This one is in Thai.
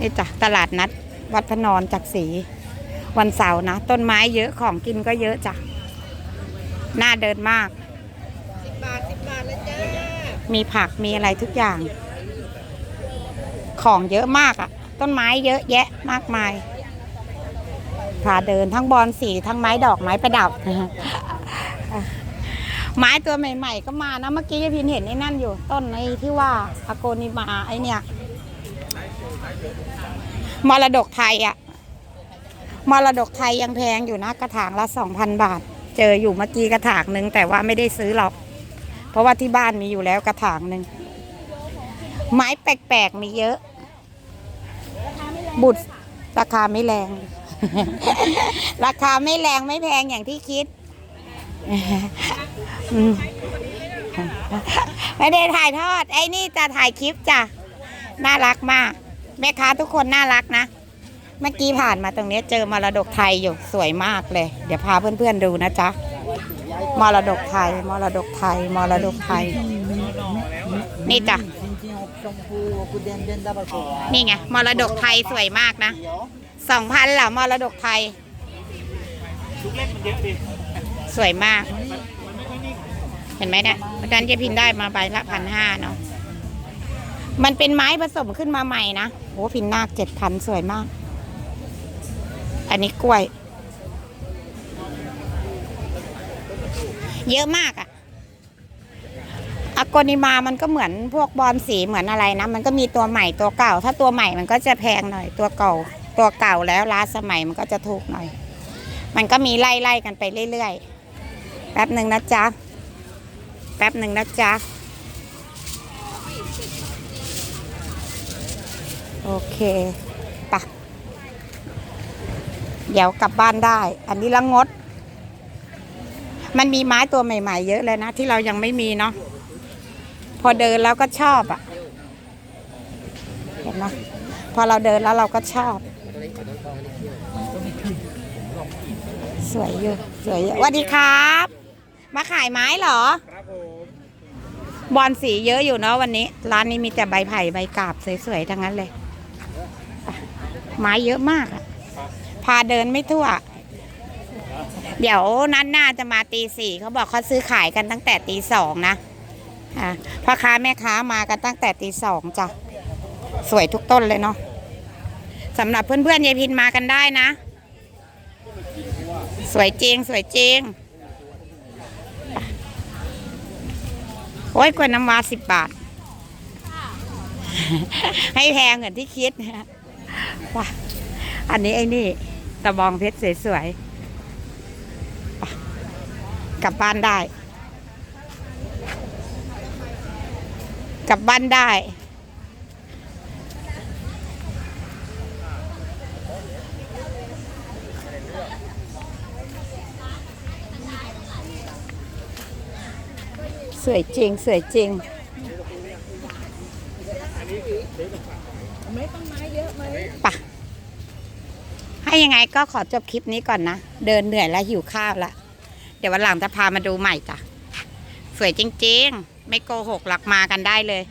นี่จ้ะตลาดนัด วัดพระนอนจากสีวันเสาร์นะ ต้นไม้เยอะของกินก็เยอะจ้ะน่าเดินมากสิบบาทสิบบาทเลยจ้ามีผักมีอะไรทุกอย่าง ของเยอะมากอะ่ะ ต้นไม้เยอะแยะมากมายพาเดินทั้งบอลสีทั้งไม้ดอกไม้ประดับ ไม้ตัวใหม่ ๆ ก็มานะ เมื่อกี้ยายพินเห็นไอ้นั่นอยู่ ต้นไอ้ที่ว่าอาโกนิมาไอเนี่ย มรดกไทยอะ่ะมรดกไทยยังแพงอยู่นะกระถางละสองพันบาท เจออยู่เมื่อกี้กระถางหนึ่งแต่ว่าไม่ได้ซื้อหรอก เพราะว่าที่บ้านมีอยู่แล้วกระถางหนึ่งไม้แปลกๆมีเยอะ บุตรราคาไม่แรง ราคาไม่แรงไม่แพงอย่างที่คิดไม่ได้ถ่ายทอด ไอ้นี่จะถ่ายคลิปจ้ะ น่ารักมาก แม่ค้าทุกคนน่ารักนะ เมื่อกี้ผ่านมาตรงนี้เจอมรดกไทยอยู่สวยมากเลย เดี๋ยวพาเพื่อนๆดูนะจ๊ะมรดกไทยมรดกไทยมรดกไทย นี่จ้ะนี่ไงมรดกไทยสวยมากนะสองพันเหรอมรดกไทยสวยมาก เห็นไหมเนี่ยอาจารย์เจพินได้มาใบละพันห้าเนาะมันเป็นไม้ผสมขึ้นมาใหม่นะ โอ้พินนาคเจ็ดพันสวยมาก อันนี้กล้วย เยอะมากอะอากนิมามันก็เหมือนพวกบอลสีเหมือนอะไรนะ มันก็มีตัวใหม่ตัวเก่า ถ้าตัวใหม่มันก็จะแพงหน่อย ตัวเก่า ตัวเก่าแล้วล้าสมัยมันก็จะถูกหน่อย มันก็มีไล่ไล่ๆกันไปเรื่อยๆ แป๊บหนึ่งนะจ๊ะ แป๊บหนึ่งนะจ๊ะ โอเคปะเดี๋ยวกลับบ้านได้ อันนี้ละงด มันมีไม้ตัวใหม่ ๆ เยอะเลยนะ ที่เรายังไม่มีเนาะพอเดินแล้วก็ชอบอะเห็นไหมพอเราเดินแล้วเราก็ชอบ สวยอยู่สวยอยู่สวัสดีครับ มาขายไม้เหรอครับผมบอลสีเยอะอยู่เนาะวันนี้ ร้านนี้มีแต่ใบไผ่ใบกาบสวยๆทั้งนั้นเลย ไม้เยอะมากอะพาเดินไม่ทั่ว เดี๋ยวนัดหน้าจะมาตีสี่เขาบอกเขาซื้อขายกันตั้งแต่ตีสองนะอะพ่อค้าแม่ค้ามากันตั้งแต่ตีสองจ้ะสวยทุกต้นเลยเนาะสำหรับเพื่อนๆยายพินมากันได้นะ สวยจริงสวยจริงโอ้ยกล้วยน้ำว้าสิบบาท ให้แพงเหมือนที่คิดนะ ว้าอันนี้ไอ้นี่ตะบองเพชรสวยๆกลับบ้านได้ กลับบ้านได้ สวยจริง สวยจริง ไม่ต้นไม้เยอะไหมปะให้ยังไงก็ขอจบคลิปนี้ก่อนนะ เดินเหนื่อยแล้วหิวข้าวละ เดี๋ยววันหลังจะพามาดูใหม่จ้ะ สวยจริง ๆ ไม่โกหกหลักมากันได้เลย